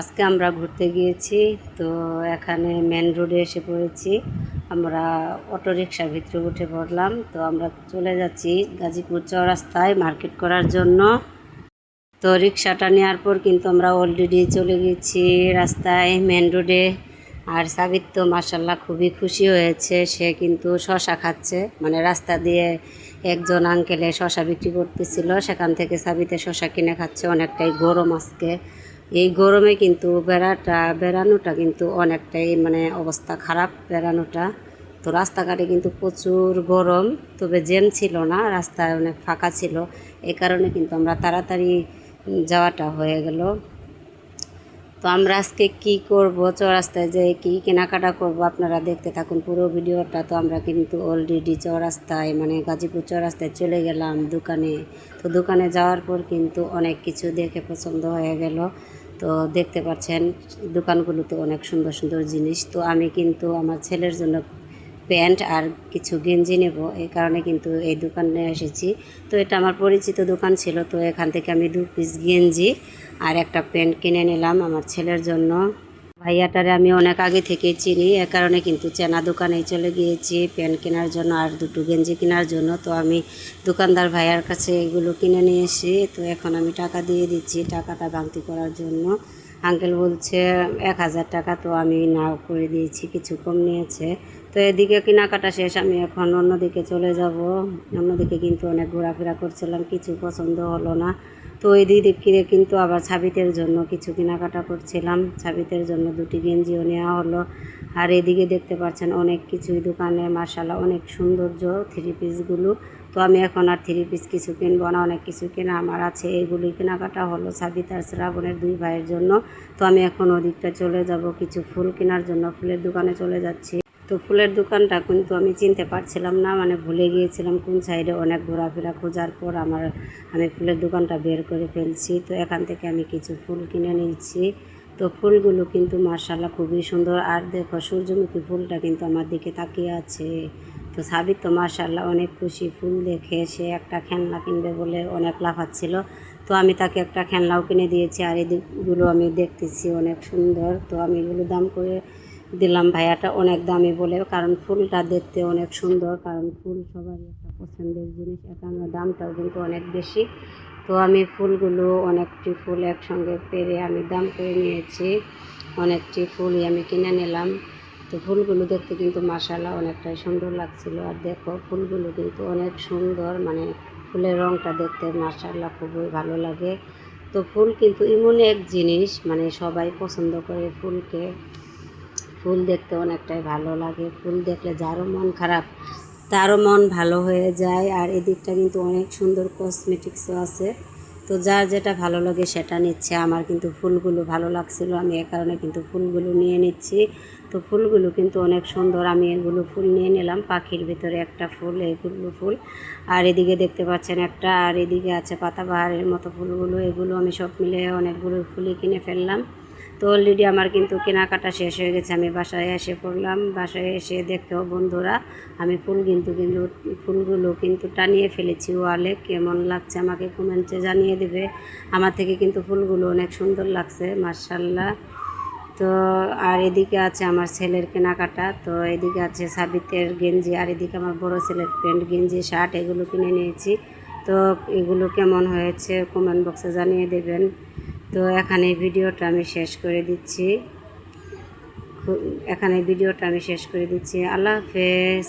আজকে আমরা ঘুরতে গিয়েছি, তো এখানে মেন রোডে এসে পড়েছি। আমরা অটো রিক্সার ভিতরে উঠে পড়লাম, তো আমরা চলে যাচ্ছি গাজীপুর চৌরাস্তায় মার্কেট করার জন্য। তো রিক্সাটা নেওয়ার পর কিন্তু আমরা অলরেডি চলে গেছি রাস্তায় মেন রোডে আর সাবিত তো মাসাল্লাহ খুবই খুশি হয়েছে, সে কিন্তু শশা খাচ্ছে। মানে রাস্তা দিয়ে একজন আঙ্কেলে শশা বিক্রি করতেছিল, সেখান থেকে সাবিতে শশা কিনে খাচ্ছে, অনেকটাই গরম আজকে। এই গরমে কিন্তু বেড়াটা, বেড়ানোটা কিন্তু অনেকটাই মানে অবস্থা খারাপ বেড়ানোটা। তো রাস্তাঘাটে কিন্তু প্রচুর গরম, তবে জ্যাম ছিল না, রাস্তায় অনেক ফাঁকা ছিল। এই কারণে কিন্তু আমরা তাড়াতাড়ি যাওয়াটা হয়ে গেল। তো আমরা আজকে কি করব? চৌরাস্তায় যে কি কেনাকাটা করব? আপনারা দেখতে থাকুন পুরো ভিডিওটা। তো আমরা কিন্তু অলরেডি চৌরাস্তায় মানে গাজীপুর চৌরাস্তায় চলে গেলাম দোকানে। তো দোকানে যাওয়ার পর কিন্তু অনেক কিছু দেখে পছন্দ হয়ে গেল। তো দেখতে পাচ্ছেন দোকানগুলোতে অনেক সুন্দর সুন্দর জিনিস। তো আমি কিন্তু আমার ছেলের জন্য প্যান্ট আর কিছু গেঞ্জি নেব এই কারণে কিন্তু এই দোকানে এসেছি। তো এটা আমার পরিচিত দোকান ছিল, তো এখান থেকে আমি দু পিস গেঞ্জি আর একটা প্যান্ট কিনে নিলাম আমার ছেলের জন্য। ভাইয়াটারে আমি অনেক আগে থেকেই চিনি, এ কারণে কিন্তু চেনা দোকানে চলে গিয়েছি প্যান্ট কেনার জন্য আর দুটো গেঞ্জি কেনার জন্য। তো আমি দোকানদার ভাইয়ার কাছে এগুলো কিনে নিয়ে এসি তো এখন আমি টাকা দিয়ে দিচ্ছি টাকাটা ভাঙতি করার জন্য। আঙ্কেল বলছে, এক হাজার টাকা তো আমি না করে দিয়েছি, কিছু কম নিয়েছে। তো এদিকে কেনাকাটা শেষ, আমি এখন অন্যদিকে চলে যাব। অন্যদিকে কিন্তু অনেক ঘোরাফেরা করছিলাম, কিছু পছন্দ হলো না। তো ওই দিদিকে কিন্তু আবার ছাবিতের জন্য কিছু কেনাকাটা করছিলাম। ছাবিতের জন্য দুটি গেঞ্জিও নেওয়া হলো। আর এদিকে দেখতে পাচ্ছেন অনেক কিছুই দোকানে মার্শাল্লাহ অনেক সৌন্দর্য থ্রি পিসগুলো তো আমি এখন আর থ্রি পিস কিছু কিনবো না, অনেক কিছু কেনা আমার আছে। এইগুলি কেনাকাটা হলো সাবিত আর শ্রাবণের দুই ভাইয়ের জন্য। তো আমি এখন ওদিকটা চলে যাব, কিছু ফুল কেনার জন্য ফুলের দোকানে চলে যাচ্ছি। তো ফুলের দোকানটা কিন্তু আমি চিনতে পারছিলাম না মানে ভুলে গিয়েছিলাম কোন সাইডে অনেক ঘোরাফেরা খোঁজার পর আমার, আমি ফুলের দোকানটা বের করে ফেলছি। তো এখান থেকে আমি কিছু ফুল কিনে নিয়েছি। তো ফুলগুলো কিন্তু মার্শাল্লাহ খুবই সুন্দর। আর দেখো সূর্যমুখী ফুলটা কিন্তু আমার দিকে তাকিয়ে আছে। তো সাবিত তো মার্শাল্লাহ অনেক খুশি। ফুল দেখে সে একটা খেলনা কিনবে বলে অনেক লাফাচ্ছিল। তো আমি তাকে একটা খেলনাও কিনে দিয়েছি। আর এদিকগুলো আমি দেখতেছি অনেক সুন্দর। তো আমি এগুলো দাম করে দিলাম ভাইয়াটা অনেক দামি বলে। কারণ ফুলটা দেখতে অনেক সুন্দর। কারণ ফুল সবারই একটা পছন্দের জিনিস। এখানে দামটাও কিন্তু অনেক বেশি। তো আমি ফুলগুলো অনেকটি ফুল একসঙ্গে পেরে আমি দাম করে নিয়েছি। অনেকটি ফুলই আমি কিনে নিলাম। তো ফুলগুলো দেখতে কিন্তু মাসালা অনেকটাই সুন্দর লাগছিল। আর দেখো, ফুলগুলো কিন্তু অনেক সুন্দর মানে ফুলের রঙটা দেখতে মাসাল্লাহ খুবই ভালো লাগে। তো ফুল কিন্তু এমন এক জিনিস মানে সবাই পছন্দ করে ফুলকে। ফুল দেখতে অনেকটাই ভালো লাগে। ফুল দেখলে যারও মন খারাপ তারও মন ভালো হয়ে যায় আর এদিকটা কিন্তু অনেক সুন্দর কসমেটিক্সও আছে। তো যার যেটা ভালো লাগে সেটা নিচ্ছে। আমার কিন্তু ফুলগুলো ভালো লাগছিল, আমি এ কারণে কিন্তু ফুলগুলো নিয়ে নিচ্ছি। তো ফুলগুলো কিন্তু অনেক সুন্দর, আমি এগুলো ফুল নিয়ে নিলাম। পাখির ভিতরে একটা ফুল, এগুলো ফুল। আর এদিকে দেখতে পাচ্ছেন একটা, আর এদিকে আছে পাতাবাহারের মতো ফুলগুলো। এগুলো আমি সব মিলে অনেকগুলো ফুলই কিনে ফেললাম। তো অলরেডি আমার কিন্তু কেনাকাটা শেষ হয়ে গেছে। আমি বাসায় এসে পড়লাম। বাসায় এসে দেখতেও বন্ধুরা, আমি ফুল কিন্তু কিন্তু ফুলগুলো কিন্তু টানিয়ে ফেলেছি ওয়ালে। কেমন লাগছে আমাকে কমেন্টে জানিয়ে দেবে। আমার থেকে কিন্তু ফুলগুলো অনেক সুন্দর লাগছে মার্শাল্লাহ তো আর এদিকে আছে আমার ছেলের কেনাকাটা। তো এদিকে আছে সাবিতের গেঞ্জি, আর এদিকে আমার বড় ছেলের প্যান্ট, গেঞ্জি, শার্ট এগুলো কিনে নিয়েছি। তো এগুলো কেমন হয়েছে কমেন্ট বক্সে জানিয়ে দেবেন। তো এখানে ভিডিওটা আমি শেষ করে দিচ্ছি। এখানে ভিডিওটা আমি শেষ করে দিচ্ছি। আল্লাহ হাফেজ।